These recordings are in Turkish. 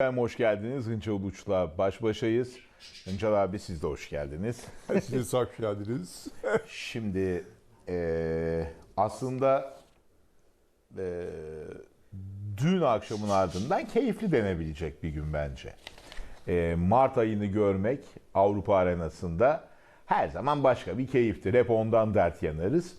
Efendim hoş geldiniz. Hıncal Uluç'la baş başayız. Hıncal abi siz de hoş geldiniz. Siz hoş geldiniz. Şimdi eee, aslında eee, dün akşamın ardından keyifli denebilecek bir gün bence. Eee, Mart ayını görmek Avrupa arenasında her zaman başka bir keyiftir. Hep ondan dert yanarız.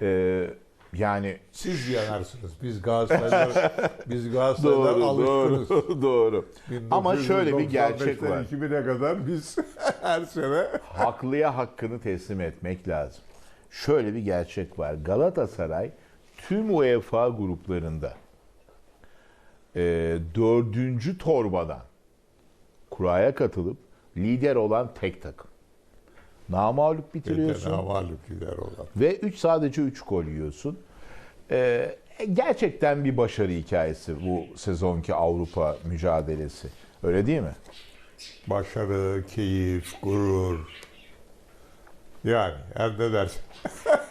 Eee, yani Siz yanarsınız. Biz Galatasaraylar, biz Galatasaraylar doğru, alışkınız. doğru, doğru. Ama şöyle bir gerçek 1995'ten var. 2000'e kadar biz her sene haklıya hakkını teslim etmek lazım. Şöyle bir gerçek var. Galatasaray tüm UEFA gruplarında e, dördüncü torbadan kuraya katılıp lider olan tek takım. Namalup bitiriyorsun namalip lider olan. ve 3 sadece 3 gol yiyorsun. E, gerçekten bir başarı hikayesi bu sezonki Avrupa mücadelesi. Öyle değil mi? Başarı, keyif, gurur. Yani her ne dersin.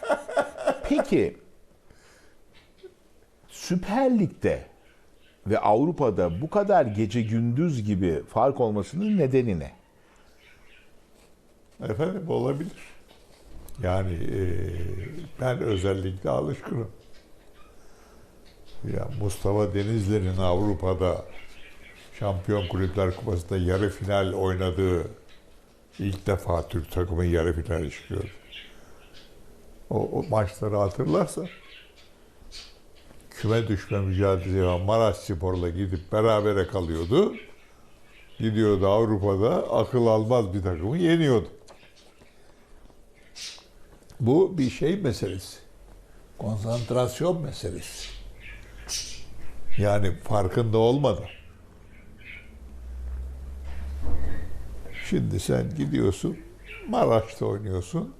Peki Süper Lig'de ve Avrupa'da bu kadar gece gündüz gibi fark olmasının nedeni ne? Efendim olabilir. Yani eee, ben özellikle alışkınım. Ya Mustafa Denizli'nin Avrupa'da Şampiyon Kulüpler Kupası'nda yarı final oynadığı ilk defa Türk takımı yarı final çıkıyordu. O, o maçları hatırlarsan küme düşme mücadelesi yapan Maraş Spor'la gidip berabere kalıyordu. Gidiyordu Avrupa'da akıl almaz bir takımı yeniyordu. Bu bir şey meselesi. Konsantrasyon meselesi. Yani farkında olmadan. Şimdi sen gidiyorsun, Maraş'ta oynuyorsun.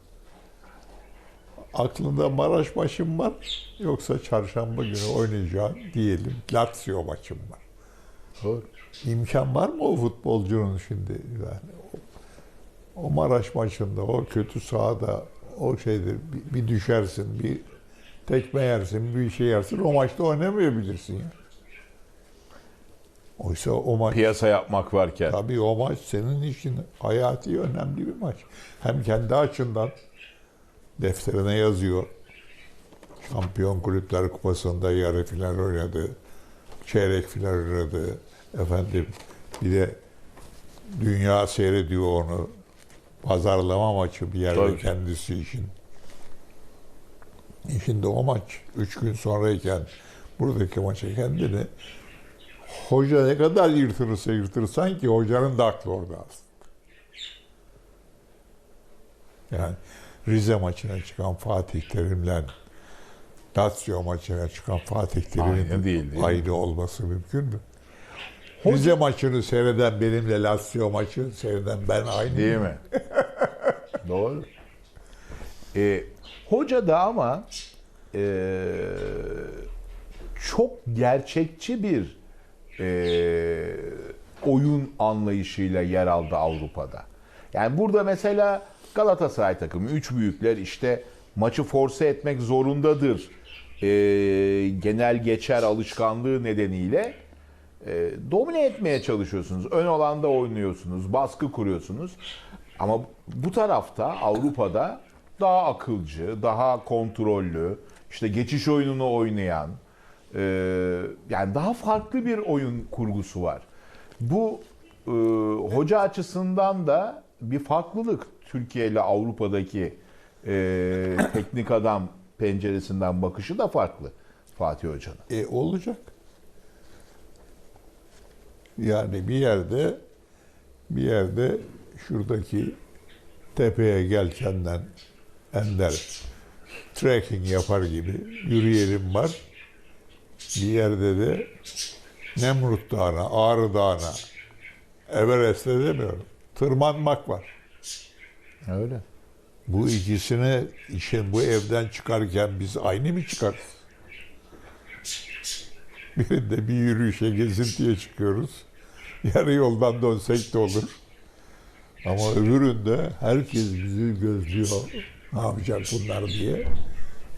Aklında Maraş maçın var, yoksa çarşamba günü oynayacağın diyelim Lazio maçın var. Doğru. İmkan var mı o futbolcunun şimdi yani o, o Maraş maçında o kötü sahada o şeydir bir, bir düşersin bir tekme yersin bir şey yersin o maçta oynamayabilirsin ya. Oysa o maç Piyasa yapmak varken. tabii o maç senin için hayati önemli bir maç. Hem kendi açından defterine yazıyor. Şampiyon Kulüpler Kupası'nda yarı final oynadı. Çeyrek final oynadı. Efendim bir de dünya seyrediyor onu. Pazarlama maçı bir yerde Tabii. kendisi için. E Şimdi o maç üç gün sonrayken buradaki maça kendini hoca ne kadar yırtırırsa yırtır sanki hocanın da aklı orada aslında. Yani Rize maçına çıkan Fatih Terim'le Lazio maçına çıkan Fatih Aynı Terim'in değil, değil mi? aynı olması mümkün mü? Rize maçını seyreden benimle Lazio maçını seyreden ben aynı Değil mi? Doğru. Ee, hoca da ama ee, çok gerçekçi bir ee, oyun anlayışıyla yer aldı Avrupa'da. Yani burada mesela Galatasaray takımı, üç büyükler işte maçı force etmek zorundadır. Ee, genel geçer alışkanlığı nedeniyle e, domine etmeye çalışıyorsunuz. Ön alanda oynuyorsunuz, baskı kuruyorsunuz. Ama bu tarafta Avrupa'da daha akılcı, daha kontrollü, işte geçiş oyununu oynayan, e, yani daha farklı bir oyun kurgusu var. Bu e, hoca açısından da bir farklılık Türkiye ile Avrupa'daki e, teknik adam penceresinden bakışı da farklı Fatih Hoca'nın. E olacak. Yani bir yerde bir yerde şuradaki tepeye gelkenden ender trekking yapar gibi yürüyelim var. Bir yerde de Nemrut Dağı'na, Ağrı Dağı'na, Everest'e demiyorum. Tırmanmak var. Öyle. Bu ikisine için bu evden çıkarken biz aynı mı çıkarız? Birinde bir yürüyüşe, gezintiye çıkıyoruz. Yarı yoldan dönsek de olur. Ama öbüründe herkes bizi gözlüyor. Ne yapacak bunlar diye.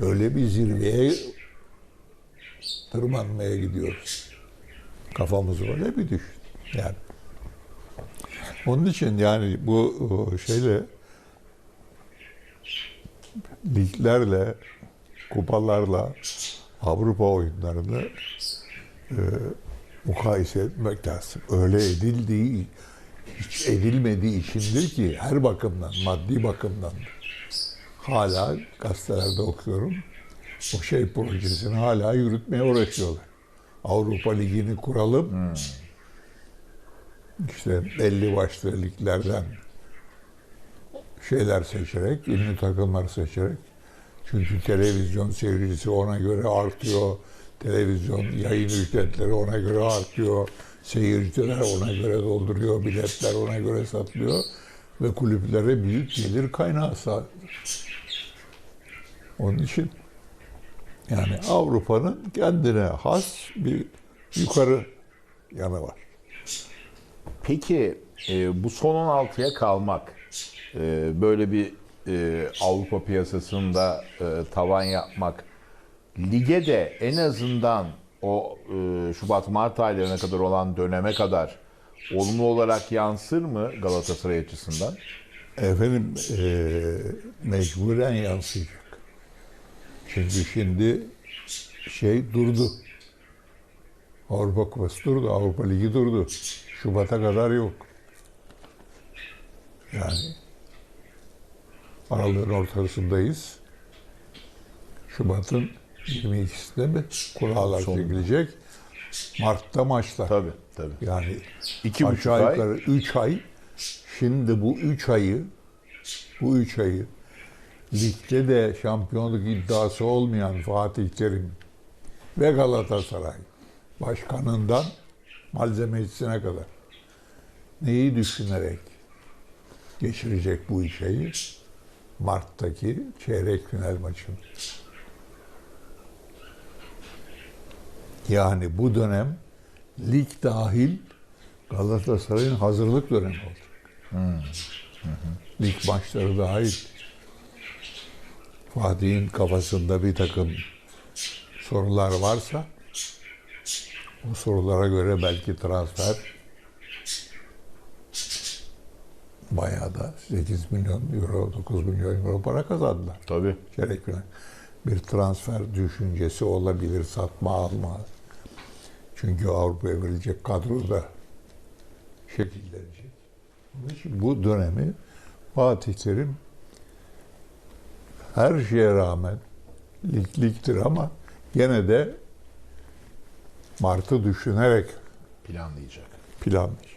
Öyle bir zirveye tırmanmaya gidiyoruz. Kafamız öyle bir düştü. Yani onun için yani bu o, şeyle liglerle, kupalarla Avrupa oyunlarını e, mukayese etmek lazım. Öyle edildiği, hiç edilmediği içindir ki her bakımdan, maddi bakımdan hala gazetelerde okuyorum. O şey projesini hala yürütmeye uğraşıyorlar. Avrupa Ligi'ni kuralım. İşte belli başlı liglerden şeyler seçerek, ünlü takımlar seçerek. Çünkü televizyon seyircisi ona göre artıyor. Televizyon yayın ücretleri ona göre artıyor. Seyirciler ona göre dolduruyor. Biletler ona göre satılıyor. Ve kulüplere büyük gelir kaynağı sağlıyor. Onun için yani Avrupa'nın kendine has bir yukarı yanı var. Peki e, bu son 16'ya kalmak, e, böyle bir e, Avrupa piyasasında e, tavan yapmak, lige de en azından o e, Şubat-Mart aylarına kadar olan döneme kadar olumlu olarak yansır mı Galatasaray açısından? Efendim eee mecburen yansıyacak. Çünkü şimdi şey durdu. Avrupa Kupası durdu, Avrupa Ligi durdu. Şubat'a kadar yok. Yani aralığın ortasındayız. Şubat'ın 22'sinde mi kurallar çekilecek. Mart'ta maçlar. Tabii, tabii. Yani İki buçuk ay. yukarı üç ay. Şimdi bu üç ayı bu üç ayı ligde de şampiyonluk iddiası olmayan Fatih Terim ve Galatasaray başkanından malzemecisine kadar neyi düşünerek geçirecek bu ayı? Mart'taki çeyrek final maçını. Yani bu dönem lig dahil Galatasaray'ın hazırlık dönemi olacak. Lig maçları dahil. Fatih'in kafasında bir takım sorular varsa o sorulara göre belki transfer bayağı da 8 milyon euro, 9 milyon euro para kazandılar Tabii. final. Bir transfer düşüncesi olabilir, satma alma. Çünkü Avrupa'ya verilecek kadro da şekillenecek. Onun için bu dönemi Fatih Terim her şeye rağmen lig ligdir ama gene de Mart'ı düşünerek Planlayacak. planlayacak.